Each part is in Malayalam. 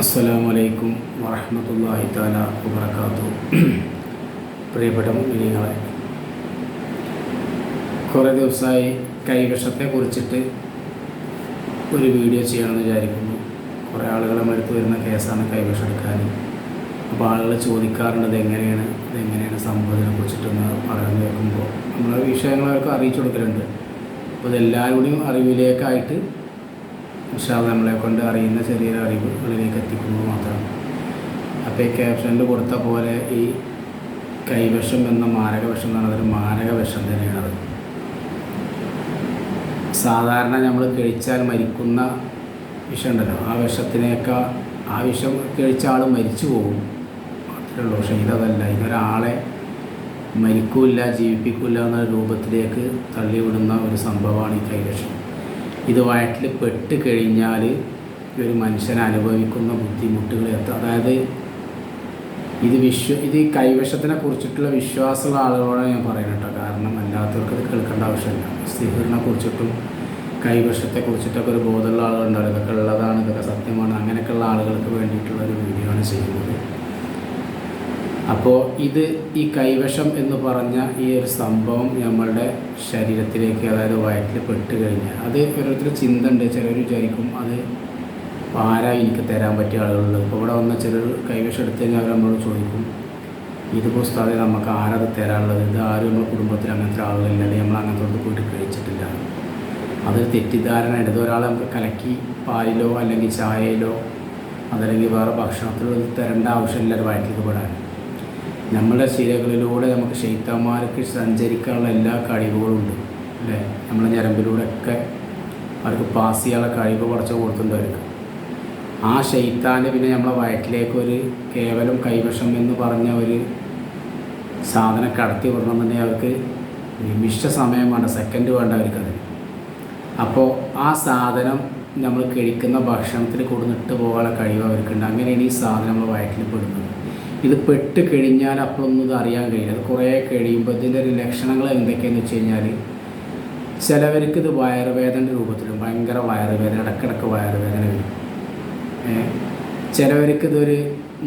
അസ്സലാമു അലൈക്കും വറഹ്മത്തുള്ളാഹി താല വബർക്കാത്തു പ്രിയപ്പെട്ട മുഅ്മിനീങ്ങളെ കുറേ ദിവസമായി കൈവശത്തെ കുറിച്ചിട്ട് ഒരു വീഡിയോ ചെയ്യണമെന്ന് വിചാരിക്കുന്നു. കുറേ ആളുകളെ മടുത്ത് വരുന്ന കേസാണ് കൈവശം എടുക്കാൻ അപ്പോൾ ആളുകൾ ചോദിക്കാറുണ്ട് എങ്ങനെയാണ് ഇതെങ്ങനെയാണ് സംഭവത്തിനെ കുറിച്ചിട്ടെന്ന് പറയാൻ കേൾക്കുമ്പോൾ നമ്മൾ വിഷയങ്ങൾ അവർക്ക് അറിയിച്ചു കൊടുക്കലുണ്ട്. അപ്പോൾ ഇതെല്ലാവരുടെയും അറിവിലേക്കായിട്ട് ഉഷാദ് നമ്മളെ കൊണ്ട് അറിയുന്ന ചെറിയൊരു അറിവുകളിലേക്ക് എത്തിക്കുന്നത് മാത്രം. അപ്പോൾ ഈ ക്യാപ്ഷനിൽ കൊടുത്ത പോലെ ഈ കൈവശം എന്ന മാരക വിഷം എന്ന് പറയുന്നത് വിഷം തന്നെയാണത്. സാധാരണ നമ്മൾ കഴിച്ചാൽ മരിക്കുന്ന വിഷം ഉണ്ടല്ലോ ആ വിഷത്തിനേക്കാൾ ആ വിഷം കഴിച്ച ആൾ മരിച്ചു പോകും. അത്രേ ഉള്ളൂ. പക്ഷേ ഇതല്ല. ഇതൊരാളെ മരിക്കൂല ജീവിപ്പിക്കില്ല എന്ന രൂപത്തിലേക്ക് തള്ളിവിടുന്ന ഒരു സംഭവമാണ് ഈ കൈവശം. ഇത് വയറ്റിൽ പെട്ട് കഴിഞ്ഞാൽ ഒരു മനുഷ്യൻ അനുഭവിക്കുന്ന ബുദ്ധിമുട്ടുകൾ എത്ര. അതായത് ഇത് വിശ്വ ഇത് ഈ കൈവശത്തിനെ കുറിച്ചിട്ടുള്ള വിശ്വാസമുള്ള ആളുകളോടാണ് ഞാൻ പറയുന്നത് കേട്ടോ. കാരണം അല്ലാത്തവർക്ക് ഇത് കേൾക്കേണ്ട ആവശ്യമില്ല. സിഹിറിനെ കുറിച്ചിട്ടും കൈവശത്തെ കുറിച്ചിട്ടൊക്കെ ഒരു ബോധമുള്ള ആളുകളുണ്ടാവും ഇതൊക്കെ ഉള്ളതാണ് ഇതൊക്കെ സത്യമാണ്. അങ്ങനെയൊക്കെയുള്ള ആളുകൾക്ക് വേണ്ടിയിട്ടുള്ള ഒരു വീഡിയോ ആണ് ചെയ്യുന്നത്. അപ്പോൾ ഇത് ഈ കൈവശം എന്ന് പറഞ്ഞ ഈ ഒരു സംഭവം നമ്മളുടെ ശരീരത്തിലേക്ക് അതായത് വയറ്റിൽ പെട്ട് കഴിഞ്ഞാൽ അത് ഓരോരുത്തർ ചിന്ത ഉണ്ട് ചിലർ വിചാരിക്കും അത് ആരാ എനിക്ക് തരാൻ പറ്റിയ ആളുകളുണ്ട്. ഇപ്പോൾ ഇവിടെ വന്ന ചിലർ കൈവശം എടുത്തു കഴിഞ്ഞാൽ അവർ നമ്മളോട് ചോദിക്കും ഇത് പുസ്തകത്തിൽ നമുക്ക് ആരത് തരാനുള്ളത്? ഇത് ആരും നമ്മുടെ കുടുംബത്തിൽ അങ്ങനത്തെ ആളുകളില്ല അല്ലെങ്കിൽ നമ്മൾ അങ്ങനത്തെ പോയിട്ട് കഴിച്ചിട്ടില്ല. അതൊരു തെറ്റിദ്ധാരണ എടുത്ത് ഒരാളെ നമുക്ക് കലക്കി പാലിലോ അല്ലെങ്കിൽ ചായയിലോ അതല്ലെങ്കിൽ വേറെ ഭക്ഷണത്തിലോ തരേണ്ട ആവശ്യമില്ല ഒരു വയറ്റിലേക്ക് പെടാൻ. നമ്മുടെ ശിലകളിലൂടെ നമുക്ക് ശൈത്താന്മാർക്ക് സഞ്ചരിക്കാനുള്ള എല്ലാ കഴിവുകളും ഉണ്ട് അല്ലേ? നമ്മുടെ ഞരമ്പിലൂടെ ഒക്കെ അവർക്ക് പാസ് ചെയ്യാനുള്ള കഴിവ് കുറച്ച് കൊടുത്തിട്ടുണ്ട് അവർക്ക് ആ ശൈത്താന്റെ പിന്നെ നമ്മളെ വയറ്റിലേക്ക് ഒരു കേവലം കൈവശം എന്ന് പറഞ്ഞ ഒരു സാധനം കടത്തി വിടണമെന്നുണ്ടെങ്കിൽ അവർക്ക് നിമിഷ സമയം വേണ്ട സെക്കൻഡ് വേണ്ട അവർക്കത് അപ്പോൾ ആ സാധനം നമ്മൾ കഴിക്കുന്ന ഭക്ഷണത്തിൽ കൊടുന്നിട്ട് പോകാനുള്ള കഴിവ് അവർക്കുണ്ട്. അങ്ങനെയാണ് ഈ സാധനം നമ്മൾ വയറ്റിൽ പെടുന്നത്. ഇത് പെട്ട് കഴിഞ്ഞാൽ അപ്പോഴൊന്നും ഇത് അറിയാൻ കഴിയില്ല. അത് കുറേ കഴിയുമ്പോൾ ഇതിന്റെ ഒരു ലക്ഷണങ്ങൾ എന്തൊക്കെയാണെന്ന് വെച്ച് കഴിഞ്ഞാൽ ചിലവർക്ക് ഇത് വയറുവേദന രൂപത്തിലും ഭയങ്കര വയറുവേദന ഇടക്കിടക്ക് വയറുവേദന വരും. ചിലവർക്ക് ഇതൊരു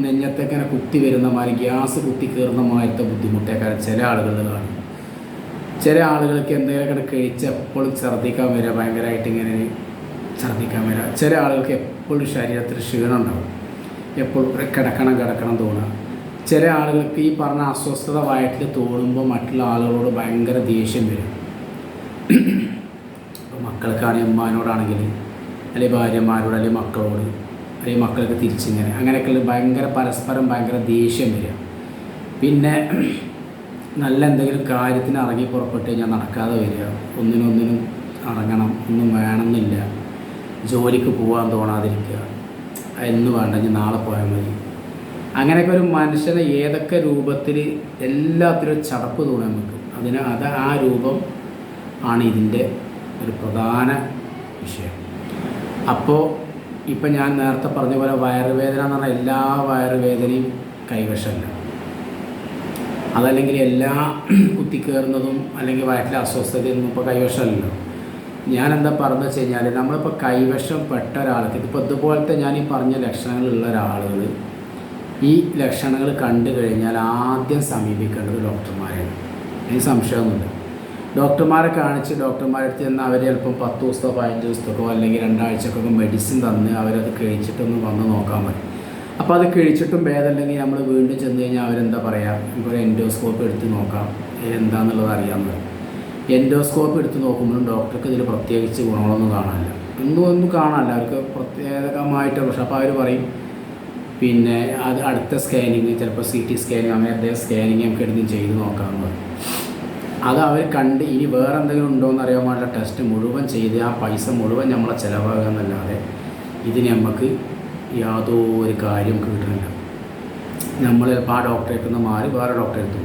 നെഞ്ഞത്തൊക്കെ ഇങ്ങനെ കുത്തി വരുന്ന മാതിരി ഗ്യാസ് കുത്തി കയറുന്ന മാതിരത്തെ ബുദ്ധിമുട്ടേക്കാരം ചില ആളുകളിൽ കാണും. ചില ആളുകൾക്ക് എന്തെങ്കിലുമൊക്കെ കഴിച്ച് എപ്പോഴും ഛർദ്ദിക്കാൻ വരിക ഭയങ്കരമായിട്ട് ഇങ്ങനെ ഛർദ്ദിക്കാൻ വരിക. ചില ആളുകൾക്ക് എപ്പോഴും ശരീരത്തിൽ ക്ഷീണം ഉണ്ടാവും. എപ്പോഴും കിടക്കണം കിടക്കണം തോന്നുക. ചില ആളുകൾക്ക് ഈ പറഞ്ഞ അസ്വസ്ഥത വയറ്റിൽ തോന്നുമ്പോൾ മറ്റുള്ള ആളുകളോട് ഭയങ്കര ദേഷ്യം വരും. ഇപ്പോൾ മക്കൾക്കാണെങ്കിൽ ഉമ്മാനോടാണെങ്കിൽ അല്ലെങ്കിൽ ഭാര്യമാരോട് അല്ലെങ്കിൽ മക്കളോട് അല്ലെങ്കിൽ മക്കൾക്ക് തിരിച്ചിങ്ങനെ അങ്ങനെയൊക്കെ ഭയങ്കര പരസ്പരം ഭയങ്കര ദേഷ്യം വരിക. പിന്നെ നല്ല എന്തെങ്കിലും കാര്യത്തിന് ഇറങ്ങി പുറപ്പെട്ട് കഴിഞ്ഞാൽ നടക്കാതെ വരിക. ഒന്നിനൊന്നിനും ഇറങ്ങണം ഒന്നും വേണമെന്നില്ല. ജോലിക്ക് പോകാൻ തോന്നാതിരിക്കുക എന്ന് വേണ്ടെങ്കിൽ നാളെ പോയാൽ മതി. അങ്ങനെയൊക്കെ ഒരു മനുഷ്യനെ ഏതൊക്കെ രൂപത്തിൽ എല്ലാത്തിനും ചടപ്പ് തോന്നാൻ പറ്റും. അതിന് അത് ആ രൂപം ആണ് ഇതിന്റെ ഒരു പ്രധാന വിഷയം. അപ്പോൾ ഇപ്പം ഞാൻ നേരത്തെ പറഞ്ഞ പോലെ വയറുവേദന എന്ന് പറഞ്ഞാൽ എല്ലാ വയറുവേദനയും കൈവശമല്ല. അതല്ലെങ്കിൽ എല്ലാ കുത്തിക്കേറുന്നതും അല്ലെങ്കിൽ വയറ്റിലെ അസ്വസ്ഥതയൊന്നും ഇപ്പോൾ കൈവശമല്ലല്ലോ. ഞാൻ എന്താ പറഞ്ഞു വെച്ച് കഴിഞ്ഞാൽ നമ്മളിപ്പോൾ കൈവശം പെട്ട ഒരാൾക്ക് ഇതിപ്പോൾ ഇതുപോലത്തെ ഞാൻ ഈ പറഞ്ഞ ലക്ഷണങ്ങളുള്ള ഒരാളുകൾ ഈ ലക്ഷണങ്ങൾ കണ്ടു കഴിഞ്ഞാൽ ആദ്യം സമീപിക്കേണ്ടത് ഡോക്ടർമാരെയാണ് അതിന് സംശയമൊന്നുമില്ല. ഡോക്ടർമാരെ കാണിച്ച് ഡോക്ടർമാരെ അടുത്ത് ചെന്ന് അവർ ചിലപ്പം പത്ത് ദിവസത്തോ പതിനഞ്ച് ദിവസത്തേക്കോ അല്ലെങ്കിൽ രണ്ടാഴ്ചക്കൊക്കെ മെഡിസിൻ തന്ന് അവരത് കഴിച്ചിട്ടൊന്ന് വന്ന് നോക്കാൻ മതി അപ്പോൾ അത് കഴിച്ചിട്ടും ഭേദമല്ലെങ്കിൽ നമ്മൾ വീണ്ടും ചെന്ന് കഴിഞ്ഞാൽ അവരെന്താ പറയുക ഇപ്പോൾ എൻഡോസ്കോപ്പ് എടുത്ത് നോക്കാം. എന്താണെന്നുള്ളത് അറിയാമെന്ന് പറയും. എൻഡോസ്കോപ്പ് എടുത്ത് നോക്കുമ്പോഴും ഡോക്ടർക്ക് ഇതിൽ പ്രത്യേകിച്ച് ഗുണങ്ങളൊന്നും കാണാനില്ല. ഒന്നും ഒന്നും കാണാനില്ല. അവർക്ക് പ്രത്യേകമായിട്ട് പക്ഷെ അപ്പോൾ അവർ പറയും പിന്നെ അത് അടുത്ത സ്കാനിങ് ചിലപ്പോൾ സി ടി സ്കാനിങ് അങ്ങനെ അദ്ദേഹം സ്കാനിങ് നമുക്ക് എടുത്തും ചെയ്ത് നോക്കാമെന്ന് പറയും അത് അവർ കണ്ട് ഇനി വേറെ എന്തെങ്കിലും ഉണ്ടോ എന്ന് അറിയാൻ വേണ്ട ടെസ്റ്റ് മുഴുവൻ ചെയ്ത് ആ പൈസ മുഴുവൻ നമ്മളെ ചിലവാകുക എന്നല്ലാതെ ഇതിന് നമുക്ക് യാതൊരു കാര്യം കിട്ടുന്നില്ല നമ്മൾ ചിലപ്പോൾ ആ ഡോക്ടറെ നിന്ന് മാറി വേറെ ഡോക്ടറെ എത്തും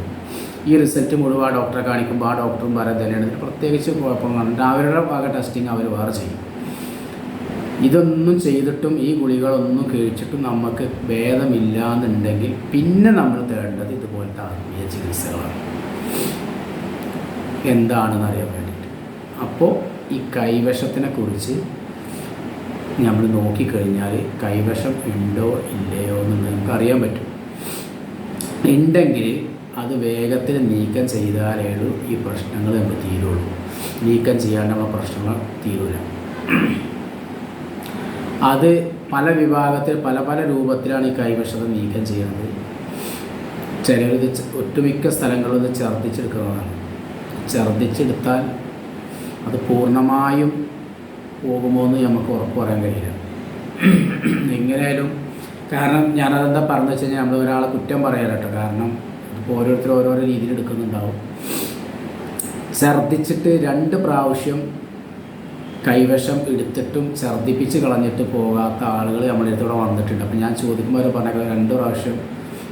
ഈ റിസൾട്ട് മുഴുവൻ ആ ഡോക്ടറെ കാണിക്കുമ്പോൾ ആ ഡോക്ടറും വേറെ തന്നെയാണ്. പ്രത്യേകിച്ച് കുഴപ്പങ്ങളുണ്ട് അവരുടെ ഭാഗ ടെസ്റ്റിങ് അവർ വേറെ ചെയ്യും. ഇതൊന്നും ചെയ്തിട്ടും ഈ ഗുളികളൊന്നും കഴിച്ചിട്ടും നമുക്ക് ഭേദമില്ല എന്നുണ്ടെങ്കിൽ പിന്നെ നമ്മൾ തേടേണ്ടത് ഇതുപോലത്തെ ആത്മീയ ചികിത്സകളാണ്. എന്താണെന്ന് അറിയാൻ വേണ്ടിയിട്ട്. അപ്പോൾ ഈ കൈവശത്തിനെ കുറിച്ച് നമ്മൾ നോക്കിക്കഴിഞ്ഞാൽ കൈവശം ഉണ്ടോ ഇല്ലയോ എന്ന് നമുക്ക് അറിയാൻ പറ്റും. ഉണ്ടെങ്കിൽ അത് വേഗത്തിൽ നീക്കം ചെയ്താലേ ഈ പ്രശ്നങ്ങൾ നമുക്ക് തീരുള്ളൂ. നീക്കം ചെയ്യാണ്ടുള്ള പ്രശ്നങ്ങൾ തീരൂല. അത് പല വിഭാഗത്തിൽ പല പല രൂപത്തിലാണ് ഈ കൈവശത നീക്കം ചെയ്യുന്നത്. ചിലരിത് ഒട്ടുമിക്ക സ്ഥലങ്ങളും ഇത് ഛർദ്ദിച്ചെടുക്കുന്നതാണ്. ഛർദ്ദിച്ചെടുത്താൽ അത് പൂർണമായും പോകുമോ എന്ന് നമുക്ക് ഉറപ്പ് പറയാൻ കഴിയില്ല. എങ്ങനെയായാലും കാരണം ഞാനതെന്താ പറഞ്ഞു വെച്ച് കഴിഞ്ഞാൽ നമ്മൾ ഒരാളെ കുറ്റം പറയാലോ കാരണം ഇപ്പോൾ ഓരോരുത്തരും ഓരോരോ രീതിയിൽ എടുക്കുന്നുണ്ടാവും ഛർദ്ദിച്ചിട്ട് രണ്ട് പ്രാവശ്യം കൈവശം എടുത്തിട്ടും ഛർദ്ദിപ്പിച്ച് കളഞ്ഞിട്ട് പോകാത്ത ആളുകൾ നമ്മുടെ അടുത്തൂടെ വന്നിട്ടുണ്ട്. അപ്പം ഞാൻ ചോദിക്കുമ്പോൾ അവർ പറഞ്ഞ രണ്ട് പ്രാവശ്യം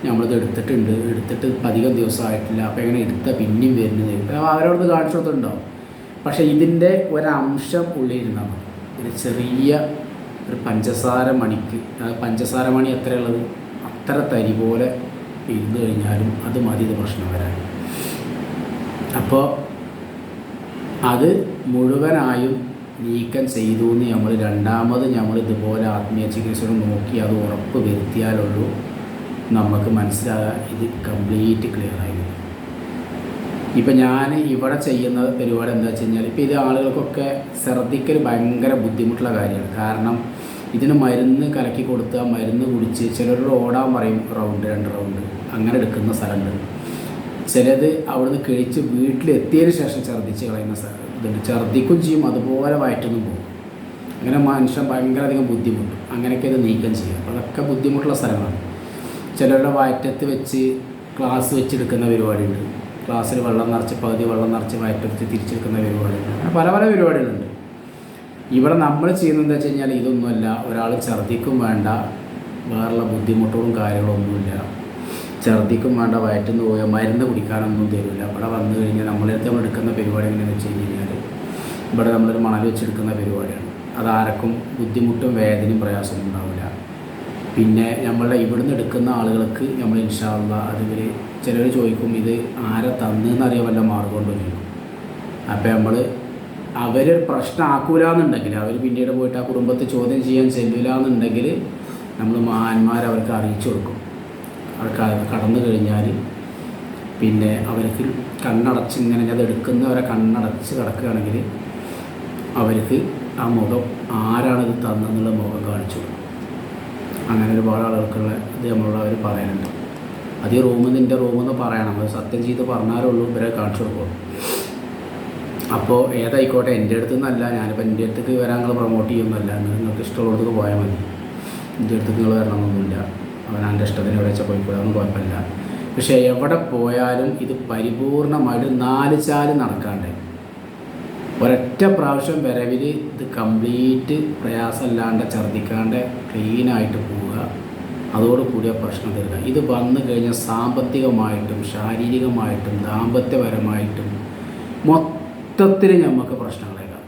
നമ്മളിത് എടുത്തിട്ടുണ്ട്. എടുത്തിട്ട് അധികം ദിവസമായിട്ടില്ല. അപ്പോൾ എങ്ങനെ എടുത്ത പിന്നെയും വരുന്നത് അവരോട് കാണിച്ചു പക്ഷേ ഇതിന്റെ ഒരംശം ഉള്ളിലിരുന്നാൽ ഒരു ചെറിയ ഒരു പഞ്ചസാര മണിക്ക് പഞ്ചസാര മണി എത്രയുള്ളത്? അത്ര തരി പോലെ ഇരുന്ന് കഴിഞ്ഞാലും അത് മതി ഇത് പ്രശ്നം വരാൻ. അപ്പോൾ അത് മുഴുവനായും നീക്കം ചെയ്തു എന്ന് നമ്മൾ രണ്ടാമത് നമ്മൾ ഇതുപോലെ ആത്മീയ ചികിത്സകൾ നോക്കി അത് ഉറപ്പ് വരുത്തിയാലുള്ളൂ നമുക്ക് മനസ്സിലാകാൻ ഇത് കംപ്ലീറ്റ് ക്ലിയർ ആയി വരും. ഇപ്പം ഞാൻ ഇവിടെ ചെയ്യുന്ന പരിപാടി എന്താ വെച്ച് കഴിഞ്ഞാൽ ഇപ്പോൾ ഇത് ആളുകൾക്കൊക്കെ ശ്രദ്ധിക്കൽ ഭയങ്കര ബുദ്ധിമുട്ടുള്ള കാര്യമാണ്. കാരണം ഇതിന് മരുന്ന് കലക്കി കൊടുത്താൽ മരുന്ന് കുടിച്ച് ചിലരോട് ഓടാൻ പറയും റൗണ്ട് രണ്ട് റൗണ്ട് അങ്ങനെ എടുക്കുന്ന സ്ഥലമുണ്ട് ചിലത് അവിടുന്ന് കഴിച്ച് വീട്ടിലെത്തിയതിന് ശേഷം ഛർദ്ദിച്ച് കളയുന്ന ഇതുണ്ട്. ഛർദ്ദിക്കും ചെയ്യും അതുപോലെ വയറ്റൊന്നും പോകും. അങ്ങനെ മനുഷ്യൻ ഭയങ്കര അധികം ബുദ്ധിമുട്ടും. അങ്ങനെയൊക്കെ ഇത് നീക്കം ചെയ്യും അപ്പോൾ അതൊക്കെ ബുദ്ധിമുട്ടുള്ള സ്ഥലങ്ങളാണ്. ചിലരുടെ വയറ്റത്ത് വെച്ച് ക്ലാസ് വെച്ചെടുക്കുന്ന പരിപാടിയുണ്ട്. ക്ലാസ്സിൽ വെള്ളം നിറച്ച് പകുതി വെള്ളം നിറച്ച് വയറ്റത്ത് തിരിച്ചെടുക്കുന്ന പരിപാടിയുണ്ട്. അങ്ങനെ പല പല പരിപാടികളുണ്ട്. ഇവിടെ നമ്മൾ ചെയ്യുന്നത് എന്താ വെച്ച് കഴിഞ്ഞാൽ ഇതൊന്നുമല്ല. ഒരാൾ ഛർദ്ദിക്കും വേണ്ട. വേറെയുള്ള ബുദ്ധിമുട്ടുകളും കാര്യങ്ങളൊന്നുമില്ല. ഛർദ്ദിക്കും വേണ്ട വയറ്റുന്ന് പോയാൽ മരുന്ന് കുടിക്കാനൊന്നും തരില്ല ഇവിടെ വന്നു കഴിഞ്ഞാൽ നമ്മളെടുത്ത് നമ്മൾ എടുക്കുന്ന പരിപാടി എങ്ങനെയാണെന്ന് വെച്ച് കഴിഞ്ഞാൽ ഇവിടെ നമ്മളൊരു മണൽ വെച്ചെടുക്കുന്ന പരിപാടിയാണ്. അത് ആർക്കും ബുദ്ധിമുട്ടും വേദനയും പ്രയാസമൊന്നും ഉണ്ടാവില്ല. പിന്നെ നമ്മളുടെ ഇവിടുന്ന് എടുക്കുന്ന ആളുകൾക്ക് നമ്മൾ ഇൻഷാല്ല അതിൽ ചിലർ ചോദിക്കും ഇത് ആരെ തന്നെന്നറിയാൻ വല്ല മാർഗമുണ്ടോ ചോദിക്കും. അപ്പോൾ നമ്മൾ അവർ പ്രശ്നമാക്കൂല എന്നുണ്ടെങ്കിൽ അവർ പിന്നീട് പോയിട്ട് ആ കുടുംബത്തെ ചോദ്യം ചെയ്യാൻ ചെല്ലില്ല എന്നുണ്ടെങ്കിൽ നമ്മൾ മഹാന്മാർ അവർക്ക് അറിയിച്ചു കൊടുക്കും. ക- കടന്നു കഴിഞ്ഞാൽ പിന്നെ അവർക്ക് കണ്ണടച്ച് ഇങ്ങനെ അത് എടുക്കുന്നവരെ കണ്ണടച്ച് കിടക്കുകയാണെങ്കിൽ അവർക്ക് ആ മുഖം ആരാണിത് തന്നെന്നുള്ള മുഖം കാണിച്ചു അങ്ങനെ ഒരുപാട് ആളുകൾക്കുള്ള ഇത് നമ്മളോട് അവർ പറയാനുണ്ട് അത് ഈ റൂമിൽ നിന്റെ റൂമെന്ന് പറയണം. അത് സത്യം ചെയ്ത് പറഞ്ഞാലുള്ളൂ ഇവരെ കാണിച്ചു കൊടുക്കുള്ളൂ. അപ്പോൾ ഏതായിക്കോട്ടെ എന്റെ അടുത്ത് നിന്നല്ല ഞാനിപ്പോൾ എന്റെ അടുത്തേക്ക് വരാൻ നിങ്ങൾ പ്രൊമോട്ട് ചെയ്യുന്നല്ല നിങ്ങൾക്ക് ഇഷ്ടമുള്ളത് പോയാൽ മതി. എന്റെ അടുത്തേക്ക് നിങ്ങൾ വരണമെന്നൊന്നുമില്ല. അവൻ അവന്റെ ഇഷ്ടത്തിന് എവിടെ വെച്ചാൽ പോയിക്കൂടാതൊന്നും കുഴപ്പമില്ല. പക്ഷേ എവിടെ പോയാലും ഇത് പരിപൂർണമായിട്ട് നാല് ചാൽ നടക്കാണ്ട്. ഒരൊറ്റ പ്രാവശ്യം വരവിൽ ഇത് കംപ്ലീറ്റ് പ്രയാസമില്ലാണ്ട് ഛർദ്ദിക്കാണ്ട് ക്ലീനായിട്ട് പോവുക. അതോടുകൂടിയ പ്രശ്നം തീർക്കുക ഇത് വന്നു കഴിഞ്ഞാൽ സാമ്പത്തികമായിട്ടും ശാരീരികമായിട്ടും ദാമ്പത്യപരമായിട്ടും മൊത്തത്തിൽ നമുക്ക് പ്രശ്നങ്ങളേക്കാം.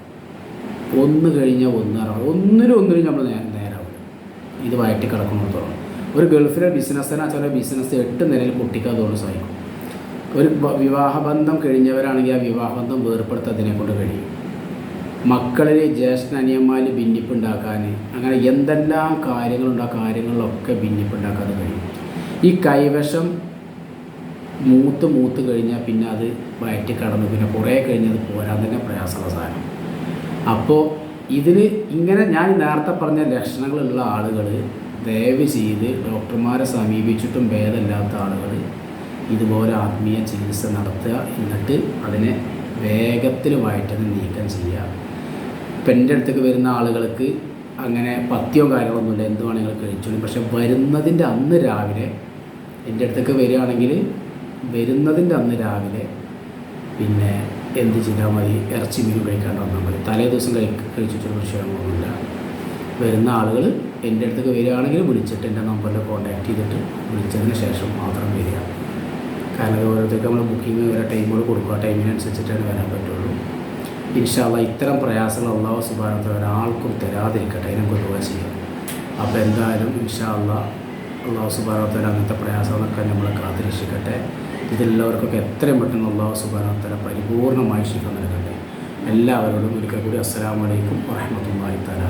ഒന്ന് കഴിഞ്ഞാൽ ഒന്ന് ഇറങ്ങും ഒന്നിനും ഒന്നിനും നമ്മൾ നേരാവും ഇത് വയറ്റി കിടക്കുന്നിടത്തോളം ഒരു ഗൾഫിലെ ബിസിനസ്സിനെ ചില ബിസിനസ് എട്ട് നിലയിൽ പൊട്ടിക്കാൻ തോന്നുന്നു സഹായിക്കും ഒരു വിവാഹബന്ധം കഴിഞ്ഞവരാണെങ്കിൽ ആ വിവാഹബന്ധം വേർപ്പെടുത്തതിനെ കൊണ്ട് കഴിയും. മക്കളിൽ ജ്യേഷ്ഠ അനിയന്മാരിൽ ഭിന്നിപ്പുണ്ടാക്കാൻ അങ്ങനെ എന്തെല്ലാം കാര്യങ്ങളുണ്ട് ആ കാര്യങ്ങളിലൊക്കെ ഭിന്നിപ്പുണ്ടാക്കാതെ കഴിയും. ഈ കൈവശം മൂത്ത് മൂത്ത് കഴിഞ്ഞാൽ പിന്നെ അത് വയറ്റി കടന്നു പിന്നെ കുറേ കഴിഞ്ഞത് പോരാൻ തന്നെ പ്രയാസമുള്ള സാധനം. അപ്പോൾ ഇതിൽ ഇങ്ങനെ ഞാൻ നേരത്തെ പറഞ്ഞ ലക്ഷണങ്ങളുള്ള ആളുകൾ ദയവ് ചെയ്ത് ഡോക്ടർമാരെ സമീപിച്ചിട്ടും ഭേദമില്ലാത്ത ആളുകൾ ഇതുപോലെ ആത്മീയ ചികിത്സ നടത്തുക എന്നിട്ട് അതിനെ വേഗത്തിൽ വയറ്റത് നീക്കം ചെയ്യുക. ഇപ്പം എന്റെ അടുത്തേക്ക് വരുന്ന ആളുകൾക്ക് അങ്ങനെ പത്യോ കാര്യങ്ങളൊന്നുമില്ല എന്ത് വേണമെങ്കിലും കഴിച്ചോളൂ. പക്ഷെ വരുന്നതിന്റെ അന്ന് രാവിലെ എന്റെ അടുത്തേക്ക് വരികയാണെങ്കിൽ വരുന്നതിന്റെ അന്ന് രാവിലെ പിന്നെ എന്ത് ചെയ്താൽ മതി? ഇറച്ചി മീൻ കഴിക്കാണ്ട് വന്നാൽ മതി. തലേ ദിവസം കഴി കഴിച്ചിട്ടൊരു വിഷയമൊന്നുമില്ല വരുന്ന ആളുകൾ എന്റെ അടുത്തേക്ക് വരികയാണെങ്കിൽ വിളിച്ചിട്ട് എന്റെ നമ്പറിൽ കോൺടാക്ട് ചെയ്തിട്ട് വിളിച്ചതിന് ശേഷം മാത്രം വരിക. കാരണം ഓരോരുത്തർക്ക് നമ്മൾ ബുക്കിംഗ് വരെ ടൈമുകൾ കൊടുക്കുക. ടൈമിനനുസരിച്ചിട്ടാണ് വരാൻ പറ്റുള്ളൂ. ഇൻഷാല്ല ഇത്തരം പ്രയാസങ്ങൾ അള്ളാഹു സുബാനത്തെ ഒരാൾക്കും തരാതിരിക്കട്ടെ. അതിനെ കൊടുക്കുക ചെയ്യാം. അപ്പോൾ എന്തായാലും ഇൻഷാല്ല അള്ളാഹു സുബാനത്തല അങ്ങനത്തെ പ്രയാസങ്ങളൊക്കെ നമ്മൾ കാത്തിരക്ഷിക്കട്ടെ. ഇതെല്ലാവർക്കൊക്കെ എത്രയും പെട്ടെന്ന് അള്ളാഹു സുബാനത്തല പരിപൂർണമായി ശിക്ഷ നൽകട്ടെ. എല്ലാവരോടും ഒരിക്കൽ കൂടി അസ്സലാമലൈക്കും വറഹമത്തല്ലാഹി തലാ